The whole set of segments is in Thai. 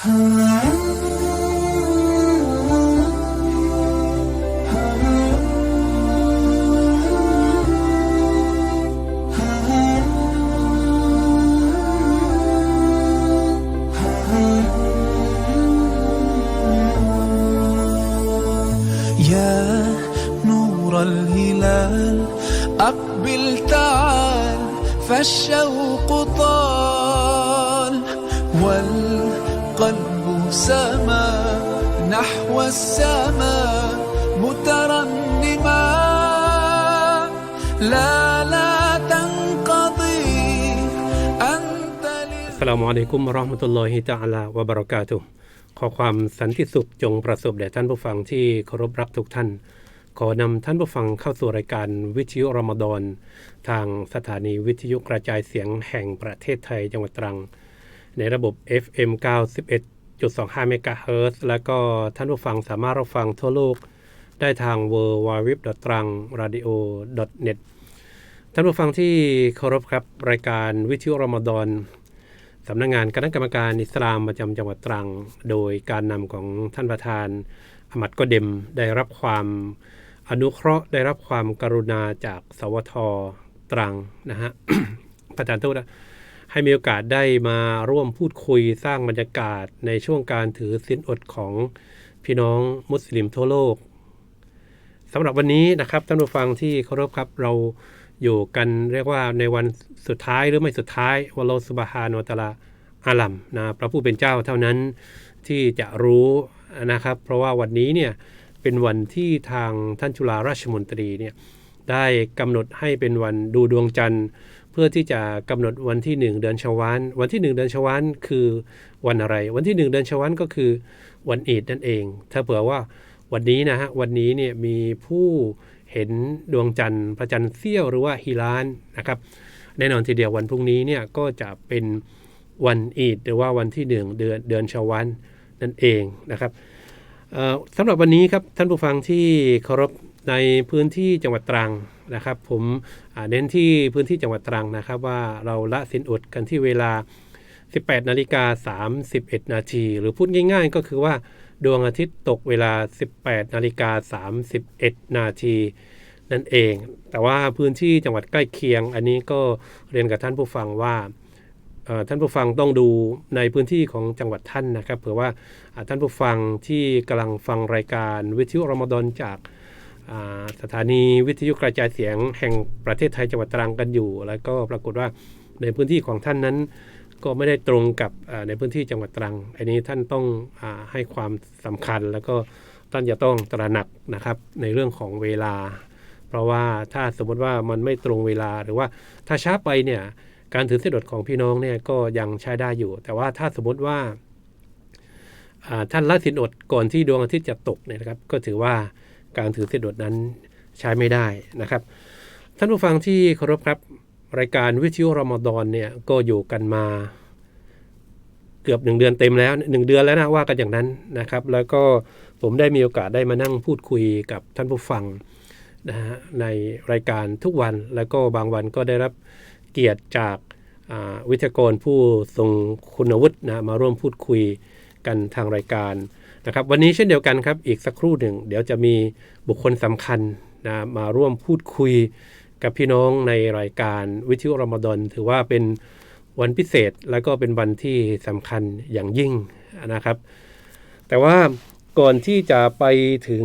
Huh? ลามุอะลัยกุมราะห์มะตุลลอฮิตะอาลาวะบะเรากาตุขอความสันติสุขจงประสบแด่ท่านผู้ฟังที่เคารพรักทุกท่าน ขอนำท่านผู้ฟังเข้าสู่รายการวิทยุรอมฎอนทางสถานีวิทยุกระจายเสียงแห่งประเทศไทยจังหวัดตรัง ในระบบ FM 91.25เมกะเฮิรตซ์แล้วก็ท่านผู้ฟังสามารถรับฟังทั่วโลกได้ทาง w w w t r a n g r a d i o net ท่านผู้ฟังที่เคารพครับรายการวิทยุรอมฎอน สำนักงานคณะกรรมการอิสลามประจำจังหวัดตรัง โดยการนำของท่านประธานอมัดก็เดมได้รับความอนุเคราะห์ได้รับความกรุณาจากสวทตรังนะฮะประธานทษนให้มีโอกาสได้มาร่วมพูดคุยสร้างบรรยากาศในช่วงการถือสินอดของพี่น้องมุสลิมทั่วโลกสำหรับวันนี้นะครับท่านผู้ฟังที่เคารพครับเรา อยู่กันเรียกว่าในวันสุดท้ายหรือไม่สุดท้ายวะลอฮฺซุบฮานะฮูวะตลาอาลัมนะพระผู้เป็นเจ้าเท่านั้นที่จะรู้นะครับ เพราะว่าวันนี้เนี่ยเป็นวันที่ทางท่านจุฬาราชมนตรีเนี่ยได้กำหนดให้เป็นวันดูดวงจันทร์ เพื่อที่จะกำหนดวันที่ 1 เดือนชาวานวันที่ 1 เดือนชาวานคือวันอะไร วันที่ 1 เดือนชาวานก็คือวันอีดนั่นเอง ถ้าเผื่อว่าวันนี้นะฮะวันนี้เนี่ยมีผู้ เห็นดวงจันทร์พระจันทร์เสี้ยวหรือว่าฮิลานนะครับแน่นอนทีเดียววันพรุ่งนี้เนี่ยก็จะเป็นวันอีดหรือว่าวันที่หนึ่งเดือนเดือนชาวันนั่นเองนะครับสำหรับวันนี้ครับท่านผู้ฟังที่เคารพในพื้นที่จังหวัดตรังนะครับ ผมเน้นที่พื้นที่จังหวัดตรังนะครับ ว่าเราละสินอดกันที่เวลา 18 นาฬิกา 31 นาทีหรือพูดง่าย ๆ ก็คือว่า ดวงอาทิตย์ตกเวลา 18นาฬิกา31 นาทีนั่นเอง แต่ว่าพื้นที่จังหวัดใกล้เคียง อันนี้ก็เรียนกับท่านผู้ฟังว่าท่านผู้ฟังต้องดูในพื้นที่ของจังหวัดท่านนะครับเผื่อว่าท่านผู้ฟังที่กำลังฟังรายการวิทยุรมฎอนจากสถานีวิทยุกระจายเสียงแห่งประเทศไทยจังหวัดตรังกันอยู่ แล้วก็ปรากฏว่าในพื้นที่ของท่านนั้น ก็ไม่ได้ตรงกับในพื้นที่จังหวัดตรัง อันนี้ท่านต้องอให้ความสำคัญแล้วก็ท่านจะต้องตระหนักนะครับในเรื่องของเวลา เพราะว่าถ้าสมมติว่ามันไม่ตรงเวลาหรือว่าถ้าช้าไปเนี่ยการถือสินอดของพี่น้องเนี่ยก็ยังใช้ได้อยู่ แต่ว่าถ้าสมมติว่าท่านละสินอดก่อนที่ดวงอาทิตย์จะตกเนี่ยนะครับ ก็ถือว่าการถือสินอดนั้นใช้ไม่ได้นะครับ ท่านผู้ฟังที่เคารพครับ รายการวิทยุรอมฎอนเนี่ยก็อยู่กันมาเกือบหนึ่งเดือนเต็มแล้วหนึ่งเดือนแล้วนะว่ากันอย่างนั้นนะครับ แล้วก็ผมได้มีโอกาสได้มานั่งพูดคุยกับท่านผู้ฟังนะฮะในรายการทุกวันแล้วก็บางวันก็ได้รับเกียรติจากวิทยากรผู้ทรงคุณวุฒินะมาร่วมพูดคุยกันทางรายการนะครับ วันนี้เช่นเดียวกันครับ อีกสักครู่หนึ่ง เดี๋ยวจะมีบุคคลสำคัญนะมาร่วมพูดคุย กับพี่น้องในรายการวิทยุรอมฎอนถือว่าเป็นวันพิเศษแล้วก็เป็นวันที่สำคัญอย่างยิ่งนะครับ แต่ว่าก่อนที่จะไปถึง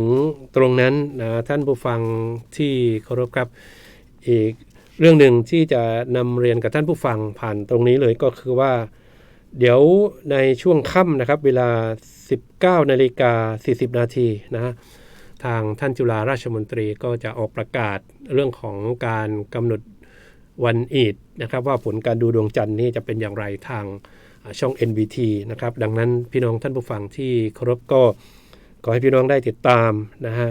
ตรงนั้นนะท่านผู้ฟังที่เคารพครับอีกเรื่องหนึ่งที่จะนำเรียนกับท่านผู้ฟังผ่านตรงนี้เลยก็คือว่า เดี๋ยวในช่วงค่ำนะครับ เวลา 19นาฬิกา40 นาทีนะฮะทางท่านจุฬาราชมนตรีก็จะออกประกาศ เรื่องของการกำหนดวันอีดนะครับว่าผลการดูดวงจันทร์นี่จะเป็นอย่างไรทางช่อง NBT นะครับดังนั้นพี่น้องท่านผู้ฟังที่เคารพก็ขอให้พี่น้องได้ติดตามนะฮะ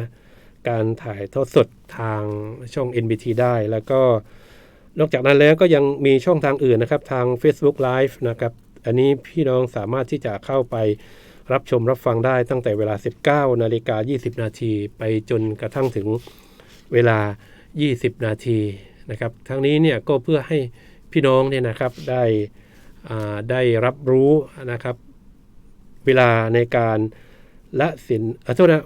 การถ่ายทอดสดทางช่อง NBT ได้แล้วก็นอกจากนั้นแล้วก็ยังมีช่องทางอื่นนะครับ ทาง Facebook Live นะครับ อันนี้พี่น้องสามารถที่จะเข้าไปรับชมรับฟังได้ตั้งแต่เวลา 19 นาฬิกา 20 นาทีไปจนกระทั่งถึงเวลา 20 นาทีนะครับทั้งนี้เนี่ยก็เพื่อให้พี่น้องเนี่ยนะครับได้ได้รับรู้นะครับเวลาในการละสินอโทษนะ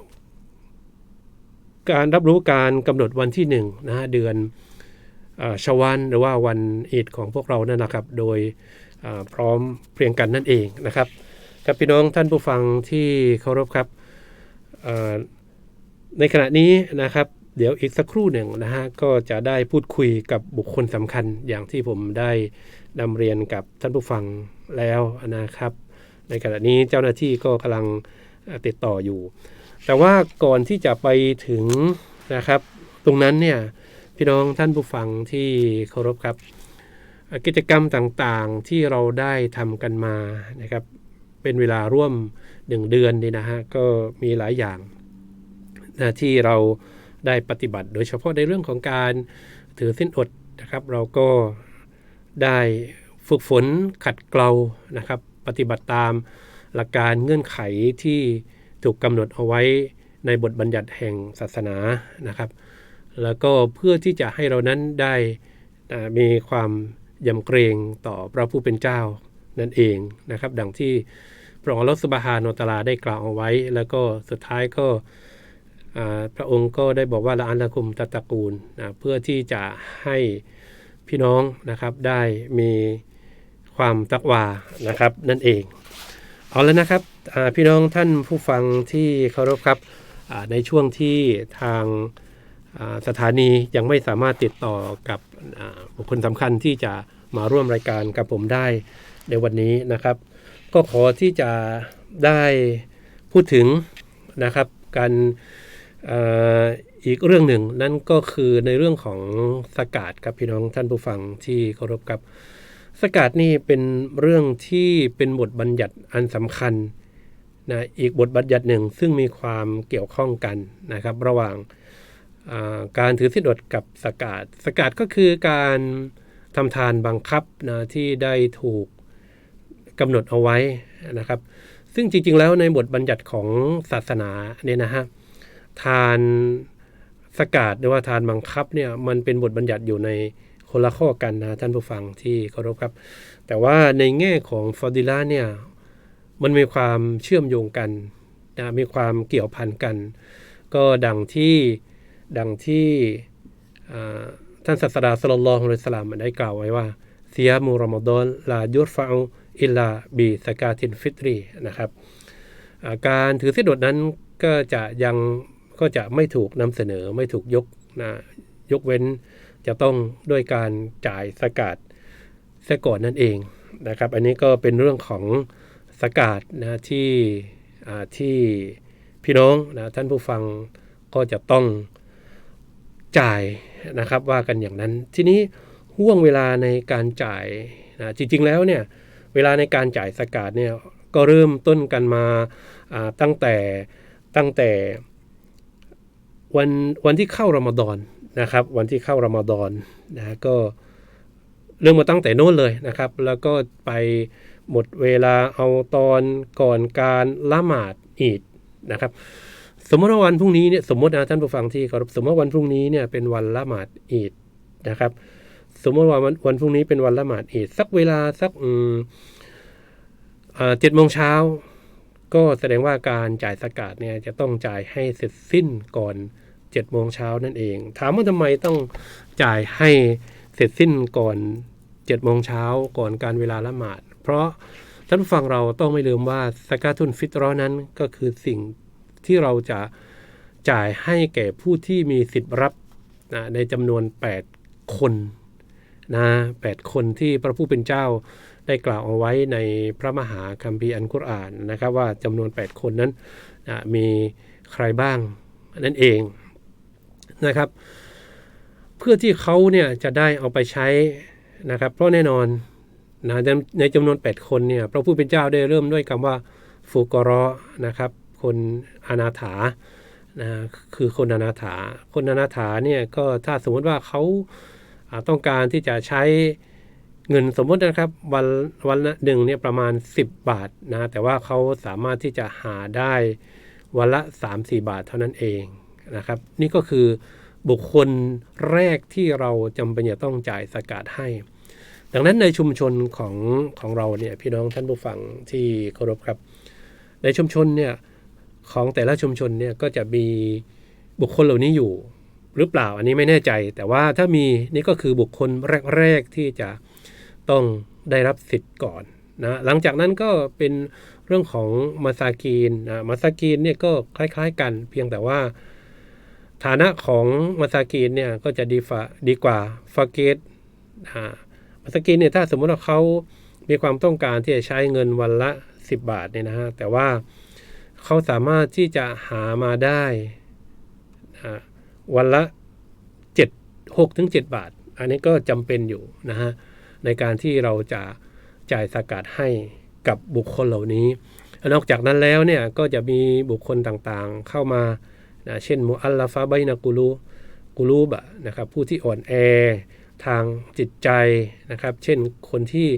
การรับรู้การกำหนดวันที่หนึ่งนะฮะเดือนอชาวานหรือว่าวันอีดของพวกเรานั่นนะครับ โดยพร้อมเพรียงกันนั่นเองนะครับครับพี่น้องท่านผู้ฟังที่เคารพครับในขณะนี้นะครับ เดี๋ยวอีกสักครู่หนึ่งนะฮะก็จะได้พูดคุยกับบุคคลสำคัญอย่างที่ผมได้นำเรียนกับท่านผู้ฟังแล้วนะครับ ในขณะนี้เจ้าหน้าที่ก็กำลังติดต่ออยู่ แต่ว่าก่อนที่จะไปถึงนะครับ ตรงนั้นเนี่ยพี่น้องท่านผู้ฟังที่เคารพครับ กิจกรรมต่างๆที่เราได้ทำกันมานะครับ เป็นเวลาร่วมหนึ่งเดือนนี่นะฮะก็มีหลายอย่างนะที่เรา ได้ปฏิบัติ โดยเฉพาะในเรื่องของการถือสิ้นอดนะครับ เราก็ได้ฝึกฝนขัดเกลานะครับ ปฏิบัติตามหลักการเงื่อนไขที่ถูกกำหนดเอาไว้ในบทบัญญัติแห่งศาสนานะครับ แล้วก็เพื่อที่จะให้เรานั้นได้มีความยำเกรงต่อพระผู้เป็นเจ้านั่นเองนะครับ ดังที่พระองค์อัลอสุบฮานตลาได้กล่าวเอาไว้ แล้วก็สุดท้ายก็ พระองค์ก็ได้บอกว่าละอันละคุมตะตะกูลนะเพื่อที่จะให้พี่น้องนะครับได้มีความตักวานะครับนั่นเอง เอาแล้วนะครับพี่น้องท่านผู้ฟังที่เคารพครับในช่วงที่ทางสถานียังไม่สามารถติดต่อกับบุคคลสำคัญที่จะมาร่วมรายการกับผมได้ในวันนี้นะครับ ก็ขอที่จะได้พูดถึงนะครับการ อีกเรื่องหนึ่งนั่นก็คือในเรื่องของสกาดครับพี่น้องท่านผู้ฟังที่เคารพครับ สกัดนี่เป็นเรื่องที่เป็นบทบัญญัติอันสำคัญนะอีกบทบัญญัติหนึ่งซึ่งมีความเกี่ยวข้องกันนะครับ ระหว่างาการถือสิทธิอดกับสกัดสกัดก็คือการทำทานบังคับนะที่ได้ถูกกำหนดเอาไว้นะครับ ซึ่งจริงๆแล้วในบทบัญญัติของศาสนาเนี่ยนะฮะ ทานสกัดหรือว่าทานบังคับเนี่ยมันเป็นบทบัญญัติอยู่ในคนละข้อกันนะท่านผู้ฟังที่เคารพครับ แต่ว่าในแง่ของฟอดิล่าเนี่ยมันมีความเชื่อมโยงกันนะมีความเกี่ยวพันกัน ก็ดังที่ดังที่ท่านศาสดาสลลลลอฮุอะลัยฮิวะสัลลัมได้กล่าวไว้ว่าเซียมูรอมฎอนลายุรฟะอูอิลลาบีสกาตินฟิตรีนะครับ การถือสิทธิอดนั้นก็จะยัง ก็จะไม่ถูกนำเสนอไม่ถูกยกนะยกเว้นจะต้องด้วยการจ่ายสกาดซะก่อนนั่นเองนะครับ อันนี้ก็เป็นเรื่องของสกาดนะที่ที่พี่น้องนะท่านผู้ฟังก็จะต้องจ่ายนะครับว่ากันอย่างนั้น ทีนี้ห่วงเวลาในการจ่ายนะจริง ๆ แล้วเนี่ยเวลาในการจ่ายสกาดเนี่ยก็เริ่มต้นกันมาตั้งแต่ตั้งแต่ วันวันที่เข้ารอมฎอนนะครับ วันที่เข้ารอมฎอนนะก็เรื่องมาตั้งแต่โน้นเลยนะครับ แล้วก็ไปหมดเวลาเอาตอนก่อนการละหมาดอีดนะครับ สมมติว่าวันพรุ่งนี้เนี่ยสมมตินะท่านผู้ฟังที่เคารพสมมติว่าวันพรุ่งนี้เนี่ยเป็นวันละหมาดอีดนะครับ สมมติว่าวันวันพรุ่งนี้เป็นวันละหมาดอีดสักเวลาสักอืมเจ็ดโมงเช้าก็แสดงว่าการจ่ายสกาดเนี่ยจะต้องจ่ายให้เสร็จสิ้นก่อน 7จ็ดโมงเช้านั่นเอง ถามว่าทำไมต้องจ่ายให้เสร็จสิ้นก่อน7จ็ดโมงเช้าก่อนการเวลาละหมาด เพราะท่านผู้ฟังเราต้องไม่ลืมว่าสกาตุนฟิตรอนั้นก็คือสิ่งที่เราจะจ่ายให้แก่ผู้ที่มีสิทธิ์รับนะในจำนวน 8 คนนะแปดคนที่พระผู้เป็นเจ้าได้กล่าวเอาไว้ในพระมหาคัมภีร์อันกุรอานนะครับว่าจำนวน 8 คนนั้นนะมีใครบ้างนั่นเอง นะครับ เพื่อที่เขาเนี่ยจะได้เอาไปใช้นะครับ เพราะแน่นอนนะในจำนวน 8 คนเนี่ยพระผู้เป็นเจ้าได้เริ่มด้วยคำว่าฟูกรอนะครับ คนอนาถานะคือคนอนาถา คนอนาถาเนี่ยก็ถ้าสมมติว่าเขาอ่าต้องการที่จะใช้เงินสมมตินะครับวันวันละหนึ่งเนี่ยประมาณ 10 บาทนะแต่ว่าเขาสามารถที่จะหาได้วันละ 3-4 บาทเท่านั้นเอง นะครับ นี่ก็คือบุคคลแรกที่เราจำเป็นจะต้องจ่ายสกาดให้ ดังนั้นในชุมชนของของเราเนี่ยพี่น้องท่านผู้ฟังที่เคารพครับ ในชุมชนเนี่ยของแต่ละชุมชนเนี่ยก็จะมีบุคคลเหล่านี้อยู่หรือเปล่าอันนี้ไม่แน่ใจ แต่ว่าถ้ามีนี่ก็คือบุคคลแรกๆที่จะต้องได้รับสิทธิ์ก่อนนะหลังจากนั้นก็เป็นเรื่องของมาซากีนนะมาซากีนเนี่ยก็คล้ายๆกัน เพียงแต่ว่า ฐานะของมาซากีนเนี่ยก็จะดีฟาดีกว่าฟาเกตมาซากีนเนี่ยถ้าสมมติว่าเขามีความต้องการที่จะใช้เงินวันละ 10 บาทเนี่ยนะฮะแต่ว่าเขาสามารถที่จะหามาได้วันละ7 6ถึง7บาท อันนี้ก็จำเป็นอยู่นะฮะในการที่เราจะจ่ายสกัดให้กับบุคคลเหล่านี้ นอกจากนั้นแล้วเนี่ยก็จะมีบุคคลต่างๆเข้ามา นะเช่นมุอัลลาฟาไบนากูลูกูลูบะนะครับผู้ที่อ่อนแอทางจิตใจนะครับ เช่นคนที่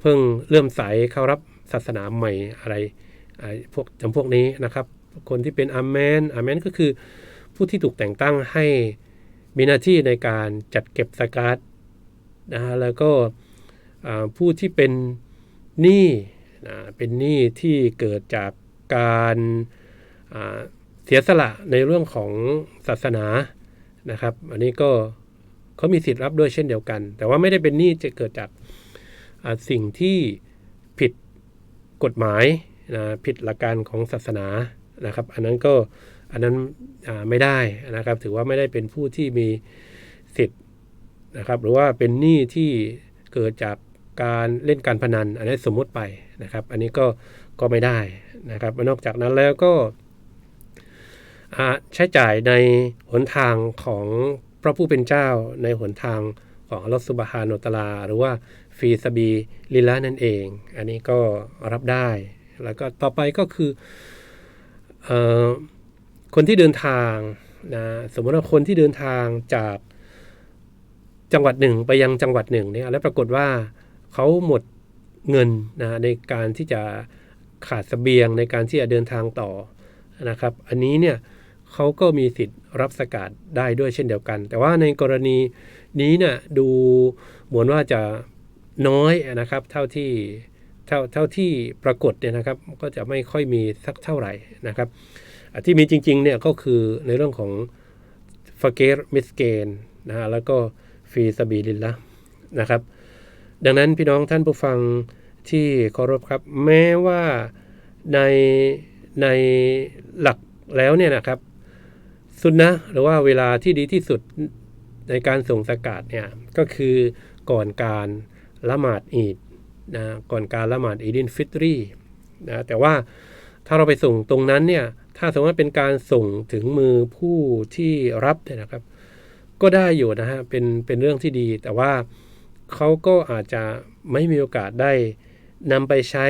เพิ่งเริ่มใสเข้ารับศาสนาใหม่อะไรพวกจำพวกนี้นะครับ คนที่เป็นอาเมนอาเมนก็คือผู้ที่ถูกแต่งตั้งให้มีหน้าที่ในการจัดเก็บสกัดนะฮะแล้วก็ผู้ที่เป็นหนี้นะเป็นหนี้ที่เกิดจากการา เสียสละในเรื่องของศาสนานะครับ อันนี้ก็เขามีสิทธิ์รับด้วยเช่นเดียวกัน แต่ว่าไม่ได้เป็นหนี้จะเกิดจากสิ่งที่ผิดกฎหมายนะผิดหลักการของศาสนานะครับ อันนั้นก็อันนั้นไม่ได้นะครับ ถือว่าไม่ได้เป็นผู้ที่มีสิทธิ์นะครับ หรือว่าเป็นหนี้ที่เกิดจากการเล่นการพนัน อันนี้สมมุติไปนะครับ อันนี้ก็ก็ไม่ได้นะครับนอกจากนั้นแล้วก็ ใช้จ่ายในหนทางของพระผู้เป็นเจ้าในหนทางของอัลลอฮฺสุบฮานตลา หรือว่าฟีซาบีลิลละนั่นเอง อันนี้ก็รับได้ แล้วก็ต่อไปก็คืออคนที่เดินทางนะสมมติว่าคนที่เดินทางจากจังหวัดหนึ่งไปยังจังหวัดหนึ่งเนี่ยแล้วปรากฏว่าเขาหมดเงินนะในการที่จะขาดเสบียงในการที่จะเดินทางต่อนะครับ อันนี้เนี่ย เขาก็มีสิทธิ์รับสกัดได้ด้วยเช่นเดียวกัน แต่ว่าในกรณีนี้เนี่ยดูเหมือนว่าจะน้อยนะครับ เท่าที่เท่าเท่าที่ปรากฏเนี่ยนะครับ ก็จะไม่ค่อยมีสักเท่าไหร่นะครับที่มีจริงๆเนี่ยก็คือในเรื่องของฟาเกรมิสเกนนะฮะแล้วก็ฟีซาบีลินละนะครับ ดังนั้นพี่น้องท่านผู้ฟังที่เคารพครับ แม้ว่าในในหลักแล้วเนี่ยนะครับ สุนนะหรือว่าเวลาที่ดีที่สุดในการส่งสกัดเนี่ยก็คือก่อนการละหมาดอีดนะก่อนการละหมาดอีดินฟิตรีนะแต่ว่าถ้าเราไปส่งตรงนั้นเนี่ยถ้าสมมติว่าเป็นการส่งถึงมือผู้ที่รับเนี่ยนะครับ ก็ได้อยู่นะฮะเป็นเป็นเรื่องที่ดี แต่ว่าเขาก็อาจจะไม่มีโอกาสได้นำไปใช้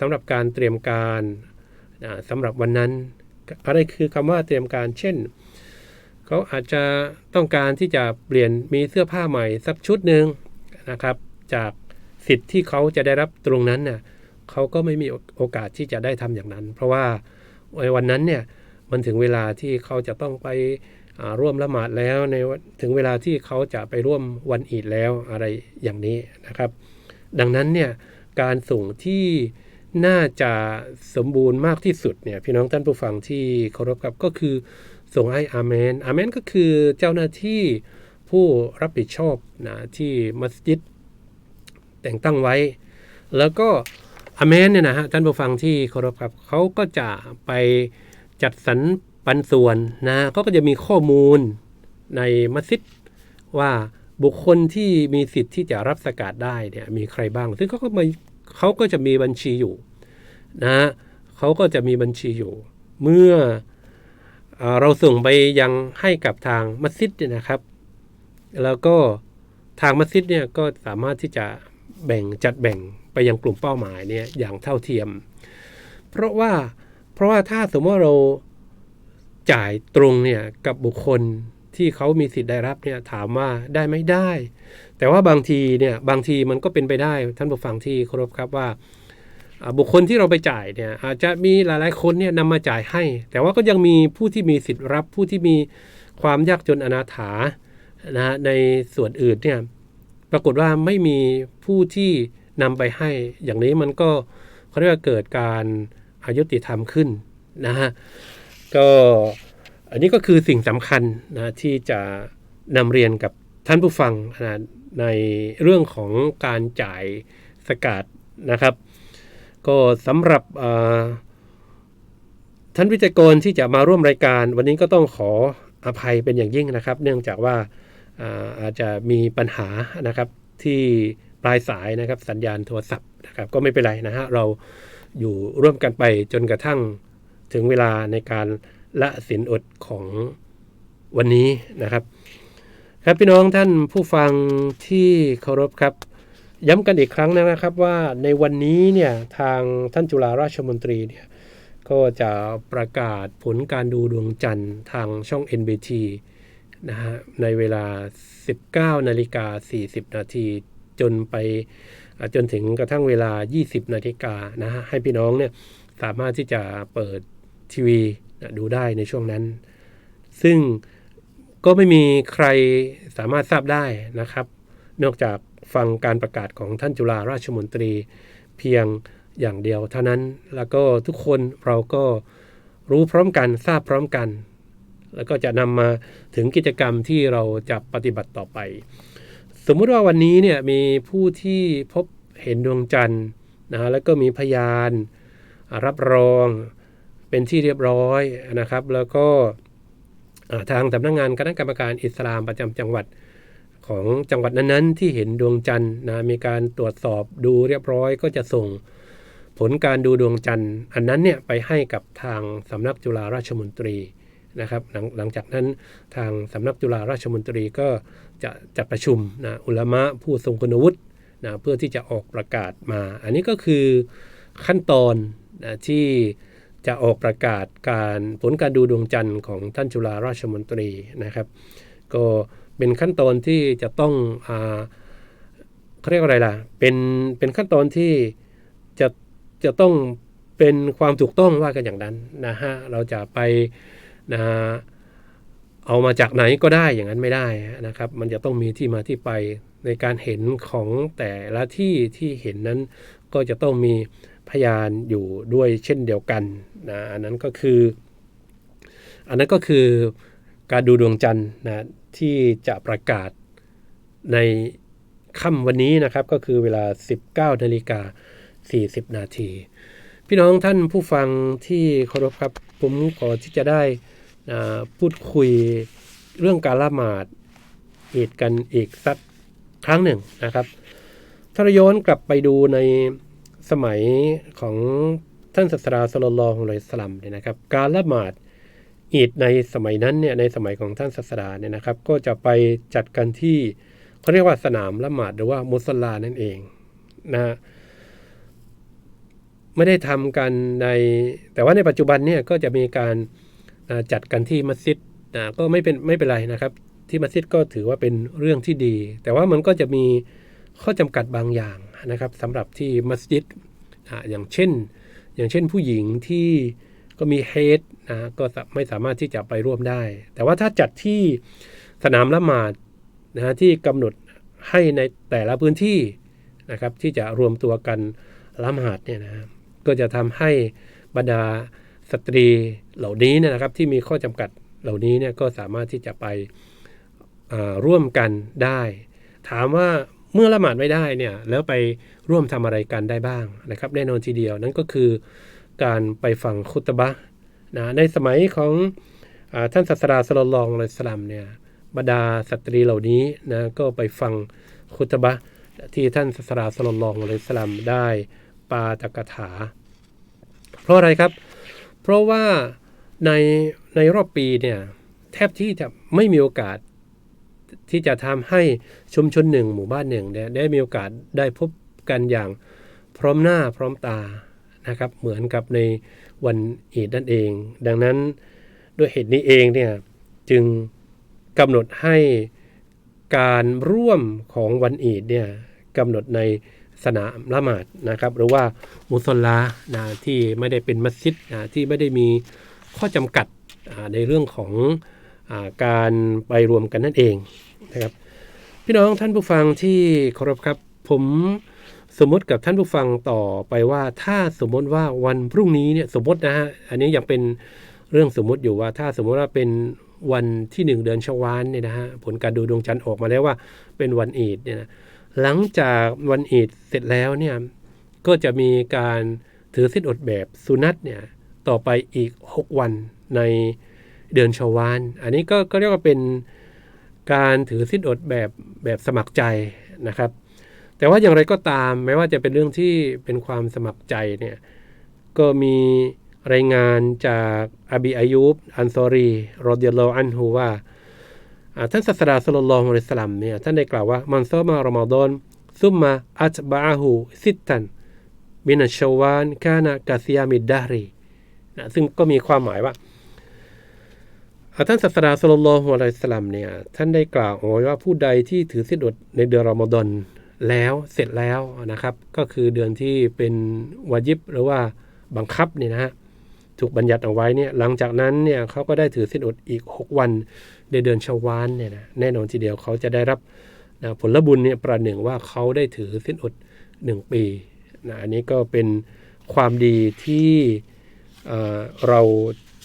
สำหรับการเตรียมการนะสำหรับวันนั้นอะไรคือคำว่าเตรียมการ เช่น เขาอาจจะต้องการที่จะเปลี่ยนมีเสื้อผ้าใหม่สักชุดหนึ่งนะครับ จากสิทธิ์ที่เขาจะได้รับตรงนั้นน่ะเขาก็ไม่มีโอกาสที่จะได้ทำอย่างนั้น เพราะว่าในวันนั้นเนี่ยมันถึงเวลาที่เขาจะต้องไปร่วมละหมาดแล้วในวันถึงเวลาที่เขาจะไปร่วมวันอีดแล้วอะไรอย่างนี้นะครับ ดังนั้นเนี่ยการส่งที่น่าจะสมบูรณ์มากที่สุดเนี่ยพี่น้องท่านผู้ฟังที่เคารพครับก็คือ ส่งให้อาเมนอาเมนก็คือเจ้าหน้าที่ผู้รับผิดชอบนะที่มัสยิดแต่งตั้งไว้ แล้วก็อาเมนเนี่ยนะฮะท่านผู้ฟังที่เคารพครับเขาก็จะไปจัดสรรปันส่วนนะเขาก็จะมีข้อมูลในมัสยิดว่าบุคคลที่มีสิทธิ์ที่จะรับสกาดได้เนี่ยมีใครบ้าง ซึ่งเขาก็มีเขาก็จะมีบัญชีอยู่นะเขาก็จะมีบัญชีอยู่ เมื่อ เราส่งไปยังให้กับทางมัสยิดนะครับ แล้วก็ทางมัสยิดเนี่ยก็สามารถที่จะแบ่งจัดแบ่งไปยังกลุ่มเป้าหมายเนี่ยอย่างเท่าเทียม เพราะว่าเพราะว่าถ้าสมมติว่าเราจ่ายตรงเนี่ยกับบุคคลที่เขามีสิทธิ์ได้รับเนี่ยถามว่าได้ไหม่ได้ แต่ว่าบางทีเนี่ยบางทีมันก็เป็นไปได้ท่านผู้ฟังที่เคารพครับว่า บุคคลที่เราไปจ่ายเนี่ยอาจจะมีหลายๆคนเนี่ยนำมาจ่ายให้ แต่ว่าก็ยังมีผู้ที่มีสิทธิ์รับผู้ที่มีความยากจนอนาถานะในส่วนอื่นเนี่ยปรากฏว่าไม่มีผู้ที่นำไปให้ อย่างนี้มันก็เขาเรียกว่าเกิดการอายุติธรรมขึ้นนะฮะก็อันนี้ก็คือสิ่งสำคัญนะที่จะนำเรียนกับท่านผู้ฟังนะในเรื่องของการจ่ายสกาดนะครับ ก็สำหรับท่านวิจัยกรที่จะมาร่วมรายการ วันนี้ก็ต้องขออภัยเป็นอย่างยิ่งนะครับ เนื่องจากว่าอ่าอาจจะมีปัญหานะครับที่ปลายสายนะครับสัญญาณโทรศัพท์นะครับก็ไม่เป็นไรนะฮะเราอยู่ร่วมกันไปจนกระทั่งถึงเวลาในการละสินอดของวันนี้นะครับ ครับพี่น้องท่านผู้ฟังที่เคารพครับ ย้ำกันอีกครั้งนะครับว่าในวันนี้เนี่ยทางท่านจุฬาราชมนตรีเนี่ยก็จะประกาศผลการดูดวงจันทร์ทางช่อง NBT นะฮะในเวลา 19นาฬิกา40 นาทีจนไปจนถึงกระทั่งเวลา 20นาฬิกานะฮะให้พี่น้องเนี่ยสามารถที่จะเปิดทีวีดูได้ในช่วงนั้น ซึ่งก็ไม่มีใครสามารถทราบได้นะครับ นอกจาก ฟังการประกาศของท่านจุฬาราชมนตรีเพียงอย่างเดียวเท่านั้นแล้วก็ทุกคนเราก็รู้พร้อมกันทราบพร้อมกัน แล้วก็จะนำมาถึงกิจกรรมที่เราจะปฏิบัติต่อไป สมมุติว่าวันนี้เนี่ยมีผู้ที่พบเห็นดวงจันทร์นะฮะแล้วก็มีพยานรับรองเป็นที่เรียบร้อยนะครับ แล้วก็ทางสำนักงานคณะกรรมการอิสลามประจำจังหวัด ของจังหวัดนั้นๆ ที่เห็นดวงจันทร์นะมีการตรวจสอบดูเรียบร้อยก็จะส่งผลการดูดวงจันทร์ อันนั้นเนี่ยไปให้กับทางสำนักจุฬาราชมนตรีนะครับหลังหลังจากนั้นทางสำนักจุฬาราชมนตรีก็จะจัดประชุมนะอุลมะผู้ทรงคุณวุฒินะเพื่อที่จะออกประกาศมา อันนี้ก็คือขั้นตอนนะที่จะออกประกาศการผลการดูดวงจันทร์ของท่านจุฬาราชมนตรีนะครับ ก็ เป็นขั้นตอนที่จะต้องอาเขาเรียกว่าอะไรล่ะ เป็นเป็นขั้นตอนที่จะจะต้องเป็นความถูกต้องว่ากันอย่างนั้นนะฮะเราจะไปนะเอามาจากไหนก็ได้อย่างนั้นไม่ได้นะครับ มันจะต้องมีที่มาที่ไปในการเห็นของแต่ละที่ที่เห็นนั้นก็จะต้องมีพยานอยู่ด้วยเช่นเดียวกันนะอันนั้นก็คือ อันนั้นก็คือการดูดวงจันทร์นะ ที่จะประกาศในค่ำวันนี้นะครับ ก็คือเวลา 19นาฬิกา40 นาที พี่น้องท่านผู้ฟังที่เคารพครับ ผมขอที่จะได้พูดคุยเรื่องการละหมาดอีดกันอีกสักครั้งหนึ่งนะครับถ้าเรย้อนกลับไปดูในสมัยของท่านศาสดาสลลัลลอฮุอะลัยฮิวะสัลลัมเนี่ยนะครับ การละหมาด อีดในสมัยนั้นเนี่ยในสมัยของท่านศาสดาเนี่ยนะครับ ก็จะไปจัดกันที่เขาเรียกว่าสนามละหมาดหรือว่ามุสลานั่นเองนะฮะไม่ได้ทำกันใน แต่ว่าในปัจจุบันเนี่ยก็จะมีการจัดกันที่มัสยิดนะก็ไม่เป็นไม่เป็นไรนะครับ ที่มัสยิดก็ถือว่าเป็นเรื่องที่ดี แต่ว่ามันก็จะมีข้อจำกัดบางอย่างนะครับสำหรับที่มัสยิดอ่าอย่างเช่น อย่างเช่นผู้หญิงที่ก็มีเฮด นะก็ไม่สามารถที่จะไปร่วมได้ แต่ว่าถ้าจัดที่สนามละหมาดนะฮะที่กำหนดให้ในแต่ละพื้นที่นะครับ ที่จะรวมตัวกันละหมาดเนี่ยนะครับก็จะทำให้บรรดาสตรีเหล่านี้นะครับ ที่มีข้อจำกัดเหล่านี้เนี่ยก็สามารถที่จะไปร่วมกันได้ ถามว่าเมื่อละหมาดไม่ได้เนี่ยแล้วไปร่วมทำอะไรกันได้บ้างนะครับ แน่นอนทีเดียวนั่นก็คือการไปฟังคุตบะ นะในสมัยของอท่านศาสดาสลลัลลอฮุอะลัยฮิวะสัลลัมเนี่ยบรรดาสตรีเหล่านี้นะก็ไปฟังคุตบะที่ท่านศาสดาสลลัลลอฮุอะลัยฮิวะสัลลัมได้ปาตกถา เพราะอะไรครับ เพราะว่าในในรอบปีเนี่ยแทบที่จะไม่มีโอกาสที่จะทำให้ชุมชนหนึ่งหมู่บ้านหนึ่งเนี่ยได้มีโอกาสได้พบกันอย่างพร้อมหน้าพร้อมตานะครับ เหมือนกับใน วันอีดนั่นเอง ดังนั้นด้วยเหตุนี้เองเนี่ยจึงกำหนดให้การร่วมของวันอีดเนี่ยกำหนดในสนามละหมาดนะครับ หรือว่ามุสลานะที่ไม่ได้เป็นมัสยิดนะที่ไม่ได้มีข้อจำกัดในเรื่องของอการไปรวมกันนั่นเองนะครับ พี่น้องท่านผู้ฟังที่เคารพครับผม สมมติกับท่านผู้ฟังต่อไปว่าถ้าสมมติว่าวันพรุ่งนี้เนี่ยสมมตินะฮะอันนี้ยังเป็นเรื่องสมมติอยู่ว่า ถ้าสมมติว่าเป็นวันที่หนึ่งเดือนชวานเนี่ยนะฮะผลการดูดวงจันทร์ออกมาแล้วว่าเป็นวันอีดเนี่ยนะหลังจากวันอีดเสร็จแล้วเนี่ยก็จะมีการถือศีลอดแบบสุนัตเนี่ยต่อไปอีก 6 วันในเดือนชวาน อันนี้ก็ก็เรียกว่าเป็นการถือศีลอดแบบแบบสมัครใจนะครับ แต่ว่าอย่างไรก็ตามแม้ว่าจะเป็นเรื่องที่เป็นความสมัครใจเนี่ยก็มีรายงานจากอบีอายุบอันซอรีรอดิยัลอันฮูว่าท่านศาสดาสุลลัลอฮุอะลัยฮิสลามเนี่ยท่านได้กล่าวว่ามันซอมารอมฎอนซุมมาอัตบะฮูซิตันมินัชวานกานะกาซิยามิดดารีนะซึ่งก็มีความหมายว่าท่านศาสดาสุลลัลอฮุอะลัยฮิสลามเนี่ยท่านได้กล่าวเอาไว้ว่าผู้ใดที่ถือศีลอดในเดือนรอมฎอน แล้วเสร็จแล้วนะครับ ก็คือเดือนที่เป็นวาจิบหรือว่าบังคับเนี่ยนะฮะถูกบัญญัติเอาไว้เนี่ยหลังจากนั้นเนี่ยเขาก็ได้ถือสิ้นอดอีก 6 วันในเดือนชาวานเนี่ยนะแน่นอนทีเดียวเขาจะได้รับนะผลบุญเนี่ยประหนึ่งว่าเขาได้ถือสิ้นอด 1 ปีนะอันนี้ก็เป็นความดีที่เเรา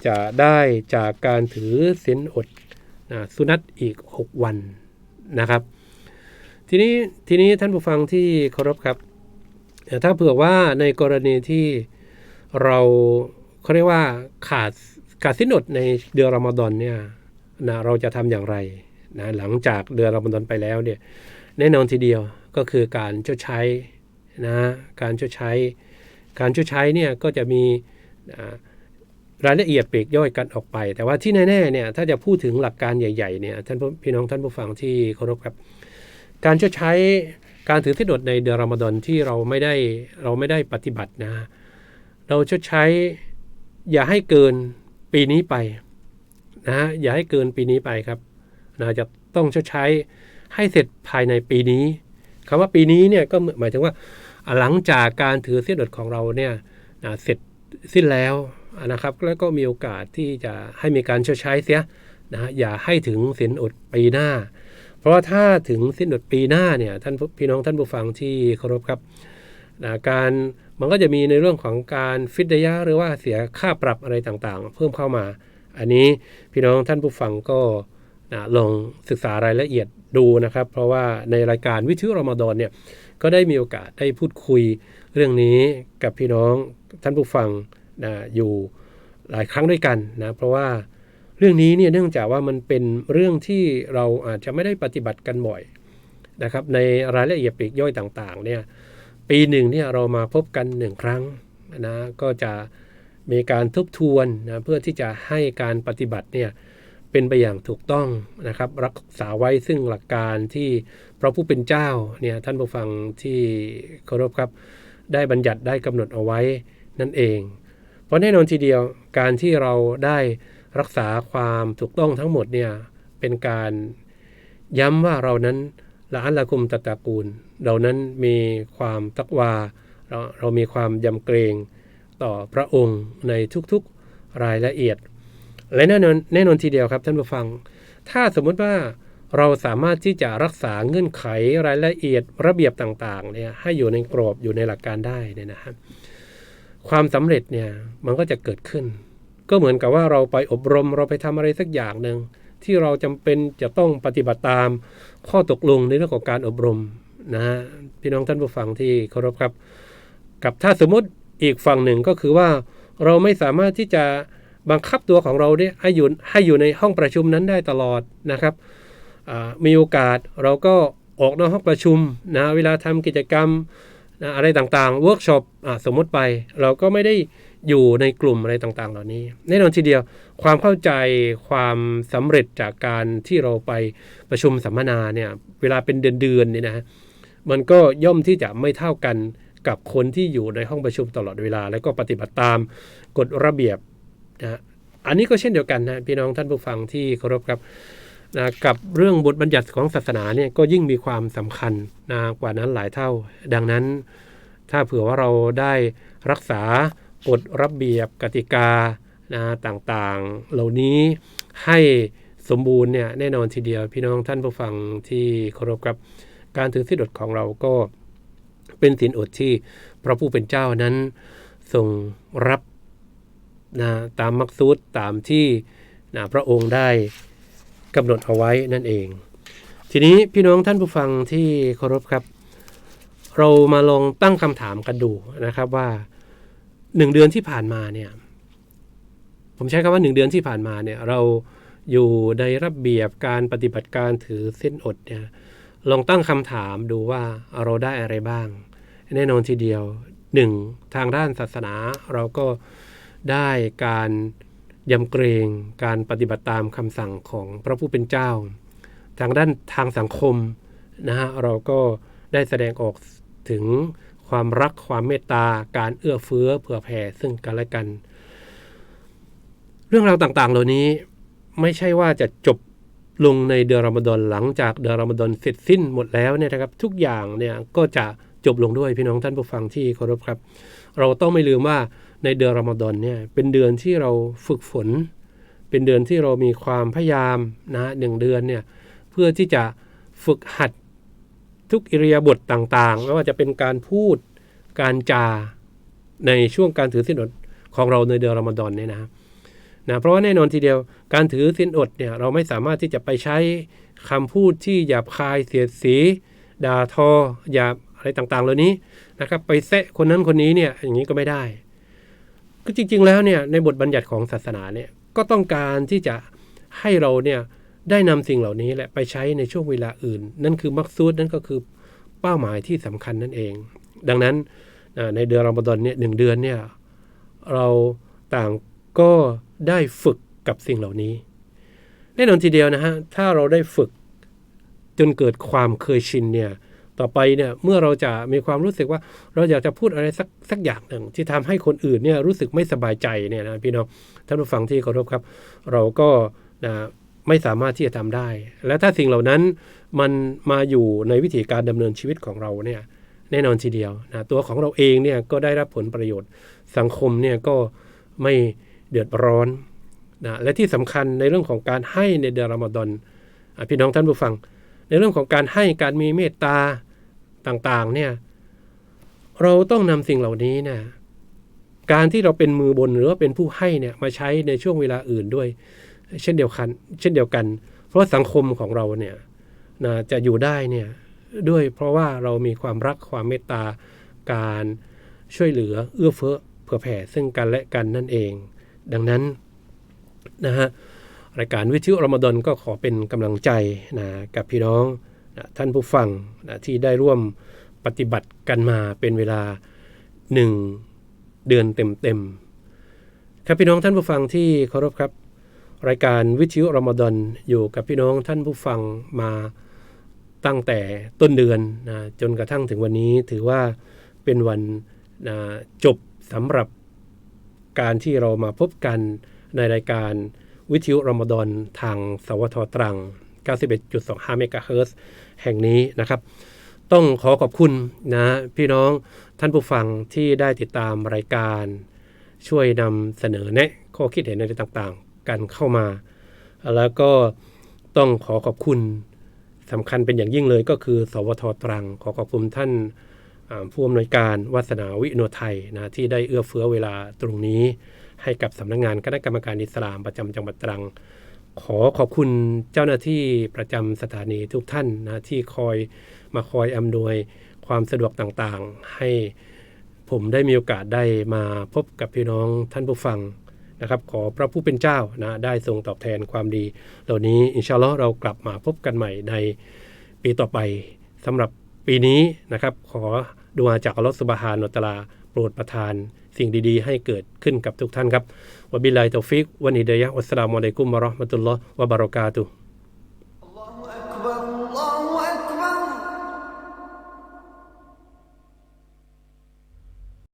จะได้จากการถือสิ้นอดนะสุนัตอีก 6 วันนะครับ ทีนี้ทีนี้ท่านผู้ฟังที่เคารพครับ ถ้าเผื่อว่าในกรณีที่เราเขาเรียกว่าขาดขาดสิ้นอดในเดือนรอมฎอนเนี่ยนะเราจะทำอย่างไรนะหลังจากเดือนรอมฎอนไปแล้วเนี่ยแน่นอนทีเดียวก็คือการชดใช้นะการชดใช้ การชดใช้เนี่ยก็จะมีรายละเอียดปลีกย่อยกันออกไป แต่ว่าที่แน่ๆเนี่ยถ้าจะพูดถึงหลักการใหญ่ๆเนี่ยท่านพี่น้องท่านผู้ฟังที่เคารพครับ การชดใช้การถือที่อดในเดือนรอมฎอนที่เราไม่ได้เราไม่ได้ปฏิบัตินะ เราชดใช้อย่าให้เกินปีนี้ไปนะฮะอย่าให้เกินปีนี้ไปครับนะจะต้องชดใช้ให้เสร็จภายในปีนี้คำว่าปีนี้เนี่ยก็หมายถึงว่าหลังจากการถือเส้นอดของเราเนี่ยนะเสร็จสิ้นแล้วนะครับ แล้วก็มีโอกาสที่จะให้มีการชดใช้เสียนะฮะอย่าให้ถึงเส้นอดปีหน้า เพราะว่าถ้าถึงสิ้นอดปีหน้าเนี่ยท่านพี่น้องท่านผู้ฟังที่เคารพครับนะการมันก็จะมีในเรื่องของการฟิดยะหรือว่าเสียค่าปรับอะไรต่างๆ เพิ่มเข้ามา อันนี้พี่น้องท่านผู้ฟังก็นะลองศึกษารายละเอียดดูนะครับ เพราะว่าในรายการวิทยุรอมฎอนเนี่ยก็ได้มีโอกาสได้พูดคุยเรื่องนี้กับพี่น้องท่านผู้ฟังนะอยู่หลายครั้งด้วยกันนะเพราะว่า เรื่องนี้เนี่ยเนื่องจากว่ามันเป็นเรื่องที่เราอาจจะไม่ได้ปฏิบัติกันบ่อยนะครับ ในรายละเอียดปลีกย่อยต่างๆเนี่ยปีหนึ่งเนี่ยเรามาพบกันหนึ่งครั้งนะก็จะมีการทบทวนนะเพื่อที่จะให้การปฏิบัติเนี่ยเป็นไปอย่างถูกต้องนะครับ รักษาไว้ซึ่งหลักการที่พระผู้เป็นเจ้าเนี่ยท่านผู้ฟังที่เคารพครับ ได้บัญญัติได้กำหนดเอาไว้นั่นเอง เพราะแน่นอนทีเดียวการที่เราได้ รักษาความถูกต้องทั้งหมดเนี่ยเป็นการย้ำว่าเรานั้นละอัลละกุมตะตะกูล เรานั้นมีความตักวาเราเรามีความยำเกรงต่อพระองค์ในทุกๆรายละเอียด และแน่นอนแน่นอนทีเดียวครับท่านผู้ฟัง ถ้าสมมุติว่าเราสามารถที่จะรักษาเงื่อนไขรายละเอียดระเบียบต่างๆเนี่ยให้อยู่ในกรอบอยู่ในหลักการได้เนี่ยนะครับความสำเร็จเนี่ยมันก็จะเกิดขึ้น ก็เหมือนกับว่าเราไปอบรมเราไปทำอะไรสักอย่างหนึ่งที่เราจำเป็นจะต้องปฏิบัติตามข้อตกลงในเรื่องของการอบรมนะฮะพี่น้องท่านผู้ฟังที่เคารพครับ กับถ้าสมมติอีกฝั่งหนึ่งก็คือว่าเราไม่สามารถที่จะบังคับตัวของเราได้ให้อยู่ให้อยู่ในห้องประชุมนั้นได้ตลอดนะครับมีโอกาสเราก็ออกนอกห้องประชุมนะเวลาทำกิจกรรมนะอะไรต่างๆเวิร์กช็อปสมมติไป เราก็ไม่ได้ อยู่ในกลุ่มอะไรต่างๆ เหล่านี้ แน่นอนทีเดียวความเข้าใจความสำเร็จจากการที่เราไปประชุมสัมมนาเนี่ยเวลาเป็นเดือนๆเนี่ยนะฮะมันก็ย่อมที่จะไม่เท่ากันกับคนที่อยู่ในห้องประชุมตลอดเวลา แล้วก็ปฏิบัติตามกฎระเบียบนะอันนี้ก็เช่นเดียวกันนะพี่น้องท่านผู้ฟังที่เคารพครับนะกับเรื่องบทบัญญัติของศาสนาเนี่ยก็ยิ่งมีความสำคัญนะกว่านั้นหลายเท่า ดังนั้นถ้าเผื่อว่าเราได้รักษา กฎระเบียบกติกานะต่างๆ เหล่านี้ให้สมบูรณ์เนี่ยแน่นอนทีเดียวพี่น้องท่านผู้ฟังที่เคารพครับการถือสิทธิอดของเราก็เป็นศีลอดที่พระผู้เป็นเจ้านั้นทรงรับนะตามมักซูดตามที่นะพระองค์ได้กำหนดเอาไว้นั่นเอง ทีนี้พี่น้องท่านผู้ฟังที่เคารพครับ เรามาลองตั้งคำถามกันดูนะครับว่า หนึ่งเดือนที่ผ่านมาเนี่ยผมใช้คำว่าหนึ่งเดือนที่ผ่านมาเนี่ยเราอยู่ในระเบียบการปฏิบัติการถือเส้นอดเนี่ยลองตั้งคำถามดูว่าเราได้อะไรบ้าง แน่นอนทีเดียวหนึ่งทางด้านศาสนาเราก็ได้การยำเกรงการปฏิบัติตามคำสั่งของพระผู้เป็นเจ้า ทางด้านทางสังคมนะฮะเราก็ได้แสดงออกถึง ความรักความเมตตา การเอื้อเฟื้อเผื่อแผ่ซึ่งกันและกัน เรื่องราวต่างๆ เหล่านี้ไม่ใช่ว่าจะจบลงในเดือนรอมฎอนหลังจากเดือนรอมฎอนเสร็จสิ้นหมดแล้วเนี่ยนะครับ ทุกอย่างเนี่ยก็จะจบลงด้วยพี่น้องท่านผู้ฟังที่เคารพครับ เราต้องไม่ลืมว่าในเดือนรอมฎอนเนี่ยเป็นเดือนที่เราฝึกฝน เป็นเดือนที่เรามีความพยายามนะหนึ่งเดือนเนี่ยเพื่อที่จะฝึกหัด ทุกอิริยาบถต่างๆ ไม่ว่าจะเป็นการพูดการจาในช่วงการถือศีลอดของเราในเดือนรอมฎอนเนี่ยนะนะเพราะว่าแน่นอนทีเดียวการถือศีลอดเนี่ยเราไม่สามารถที่จะไปใช้คำพูดที่หยาบคายเสียดสี ด่าทอหยาบอะไรต่างๆ เหล่านี้นะครับไปแซะคนนั้นคนนี้เนี่ยอย่างนี้ก็ไม่ได้ ก็จริงๆแล้วเนี่ยในบทบัญญัติของศาสนาเนี่ยก็ต้องการที่จะให้เราเนี่ย ได้นำสิ่งเหล่านี้แหละไปใช้ในช่วงเวลาอื่น นั่นคือมักซูดนั่นก็คือเป้าหมายที่สำคัญนั่นเอง ดังนั้นในเดือนรอมฎอนเนี่ยหนึ่งเดือนเนี่ยเราต่างก็ได้ฝึกกับสิ่งเหล่านี้แน่นอนทีเดียวนะฮะถ้าเราได้ฝึกจนเกิดความเคยชินเนี่ยต่อไปเนี่ยเมื่อเราจะมีความรู้สึกว่าเราอยากจะพูดอะไรสักสักอย่างหนึ่ง ที่ทำให้คนอื่นเนี่ยรู้สึกไม่สบายใจเนี่ยนะพี่น้องท่านผู้ฟังที่เคารพครับ เราก็นะ ไม่สามารถที่จะทำได้ และถ้าสิ่งเหล่านั้นมันมาอยู่ในวิธีการดำเนินชีวิตของเราเนี่ยแน่นอนทีเดียวนะตัวของเราเองเนี่ยก็ได้รับผลประโยชน์สังคมเนี่ยก็ไม่เดือดร้อนนะและที่สำคัญในเรื่องของการให้ในเดือนรอมฎอนพี่น้องท่านผู้ฟัง ในเรื่องของการให้การมีเมตตาต่างๆเนี่ยเราต้องนำสิ่งเหล่านี้นะการที่เราเป็นมือบนหรือว่าเป็นผู้ให้เนี่ยมาใช้ในช่วงเวลาอื่นด้วย เช่นเดียวกัน เช่นเดียวกัน เพราะสังคมของเราเนี่ยนะจะอยู่ได้เนี่ยด้วยเพราะว่าเรามีความรักความเมตตาการช่วยเหลือเอื้อเฟื้อเผื่อแผ่ซึ่งกันและกันนั่นเอง ดังนั้นนะฮะรายการวิทยุรมฎอนก็ขอเป็นกำลังใจนะกับพี่น้องนะท่านผู้ฟังนะที่ได้ร่วมปฏิบัติกันมาเป็นเวลาหนึ่งเดือนเต็มๆครับพี่น้องท่านผู้ฟังที่เคารพครับ รายการวิทยุรอมฎอนอยู่กับพี่น้องท่านผู้ฟังมาตั้งแต่ต้นเดือนนะจนกระทั่งถึงวันนี้ถือว่าเป็นวันนะจบสำหรับการที่เรามาพบกันในรายการวิทยุรอมฎอนทางสวทตรัง 91.25เมกะเฮิรตซ์แห่งนี้นะครับ ต้องขอขอบคุณนะพี่น้องท่านผู้ฟังที่ได้ติดตามรายการช่วยนำเสนอแนะข้อคิดเห็นอะไรต่างๆ กันเข้ามา แล้วก็ต้องขอขอบคุณสำคัญเป็นอย่างยิ่งเลยก็คือ สวทตรัง ขอขอบคุณท่านผู้อำนวยการวัฒนาวิโนไทยนะที่ได้เอื้อเฟื้อเวลาตรงนี้ ให้กับสำนักงานคณะกรรมการอิสลามประจำจังหวัดตรัง ขอขอบคุณเจ้าหน้าที่ประจำสถานีทุกท่านนะที่คอยมาคอยอำนวยความสะดวกต่างๆ ให้ผมได้มีโอกาสได้มาพบกับพี่น้องท่านผู้ฟัง นะครับขอพระผู้เป็นเจ้านะได้ทรงตอบแทนความดี เหล่านี้อินชาอัลลอฮ์เรากลับมาพบกันใหม่ในปีต่อไปสำหรับปีนี้นะครับขอดูอาจากอัลลอฮ์สุบฮานอตลาโปรดประทานสิ่งดีๆ ให้เกิดขึ้นกับทุกท่านครับวบิลลาฮิตอฟิกวันิดยะอัสสลามุอะลัยกุมมะราะห์มะตุลลอฮ์วะบารอกาตุ